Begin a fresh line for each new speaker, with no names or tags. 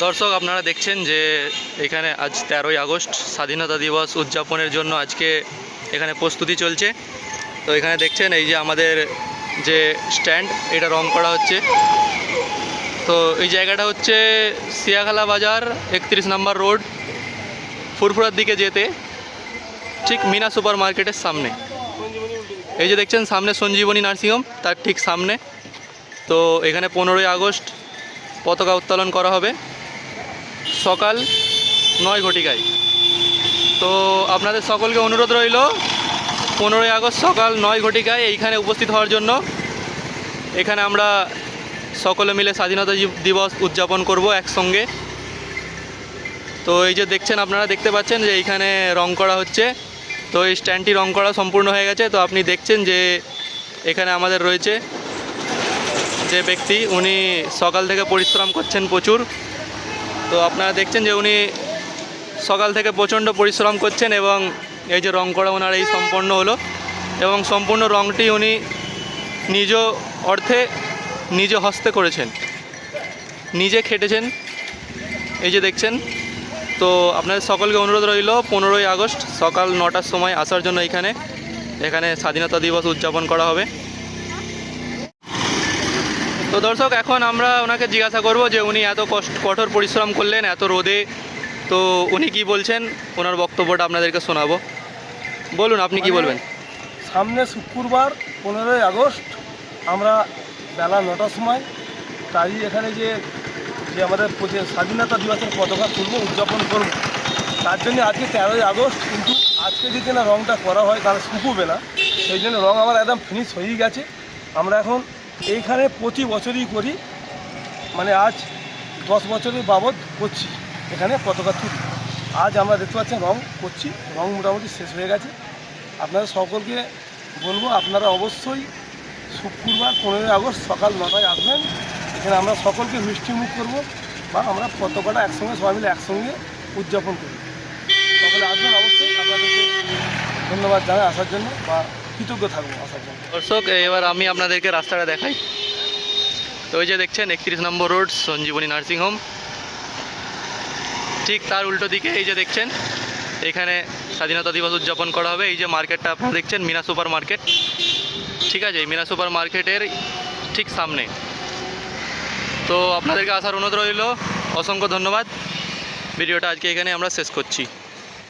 দর্শক, আপনারা দেখছেন যে এখানে আজ তেরোই আগস্ট, স্বাধীনতা দিবস উদযাপনের জন্য আজকে এখানে প্রস্তুতি চলছে। তো এখানে দেখছেন এই যে আমাদের যে স্ট্যান্ড, এটা রং করা হচ্ছে। তো এই জায়গাটা হচ্ছে সিয়াখালা বাজার, একত্রিশ নম্বর রোড, ফুরফুরার দিকে যেতে, ঠিক মিনা সুপার মার্কেটের সামনে। এই যে দেখছেন সামনে সঞ্জীবনী নার্সিংহোম, তার ঠিক সামনে। তো এখানে পনেরোই আগস্ট পতাকা উত্তোলন করা হবে। সকাল নয় ঘটিকায়। তো আপনাদের সকলকে অনুরোধ রইল, পনেরোই আগস্ট সকাল নয় ঘটিকায় এইখানে উপস্থিত হওয়ার জন্য। এখানে আমরা সকলে মিলে স্বাধীনতা দিবস উদযাপন করব একসঙ্গে। তো এই যে দেখছেন আপনারা, দেখতে পাচ্ছেন যে এইখানে রং করা হচ্ছে। তো এই স্ট্যান্ডটি রং করা সম্পূর্ণ হয়ে গেছে। তো আপনি দেখছেন যে এখানে আমাদের রয়েছে যে ব্যক্তি, উনি সকাল থেকে পরিশ্রম করছেন প্রচুর। তো আপনারা দেখছেন যে উনি সকাল থেকে প্রচণ্ড পরিশ্রম করছেন এবং এই যে রং করা ওনার এই সম্পন্ন হলো এবং সম্পূর্ণ রংটি উনি নিজ অর্থে নিজ হস্তে করেছেন। নিজে খেটেছেন। এই যে দেখছেন, তো আপনাদের সকলকে অনুরোধ রইল পনেরোই আগস্ট সকাল নটার সময় আসার জন্য এখানে। এখানে স্বাধীনতা দিবস উদযাপন করা হবে। তো দর্শক এখন আমরা ওনাকে জিজ্ঞাসা করব যে উনি এত কষ্ট কঠোর পরিশ্রম করলেন এত রোদে। তো উনি কি বলছেন? ওনার বক্তব্যটা আপনাদেরকে শোনাবো। বলুন আপনি কি বলবেন?
সামনে শুক্রবার পনেরোই আগস্ট আমরা বেলা নটার সময় তাই এখানে যে যে আমাদের স্বাধীনতা দিবসের পতাকা তুলব উদযাপন করব। তার জন্য আজকে তেরোই আগস্ট কিন্তু আজকে যদি না রঙটা করা হয় তাহলে শুকুবে না। সেই জন্য রঙ আমার একদম ফিনিশ হয়েই গেছে। আমরা এখন এইখানে প্রতি বছরই করি। মানে আজ দশ বছরের বাবদ করছি। এখানে পতাকা তুলি। আজ আমরা দেখতে পাচ্ছেন রং করছি। রং মোটামুটি শেষ হয়ে গেছে। আপনারা সকলকে বলব, আপনারা অবশ্যই শুক্রবার পনেরোই আগস্ট সকাল নটায় আসবেন। এখানে আমরা সকলকে মিষ্টি মুখ করব বা আমরা পতাকাটা একসঙ্গে সবাই মিলে একসঙ্গে উদযাপন করি সকলে আসবেন অবশ্যই। আপনাদেরকে ধন্যবাদ জানাই আসার জন্য বা কৃতজ্ঞ থাকব আসার জন্য।
দর্শক, এবার আমি আপনাদেরকে রাস্তাটা দেখাই। তো ওই যে দেখছেন, একত্রিশ নম্বর রোড, সঞ্জীবনী নার্সিংহোম ঠিক তার উল্টো দিকে এই যে দেখছেন, এখানে স্বাধীনতা দিবস উদযাপন করা হবে। এই যে মার্কেটটা আপনারা দেখছেন, মিনা সুপার মার্কেট। ঠিক আছে মিনা সুপার মার্কেটের ঠিক সামনে। তো আপনাদেরকে আসার অনুরোধ রইল। অসংখ্য ধন্যবাদ। ভিডিওটা আজকে এখানে আমরা শেষ করছি।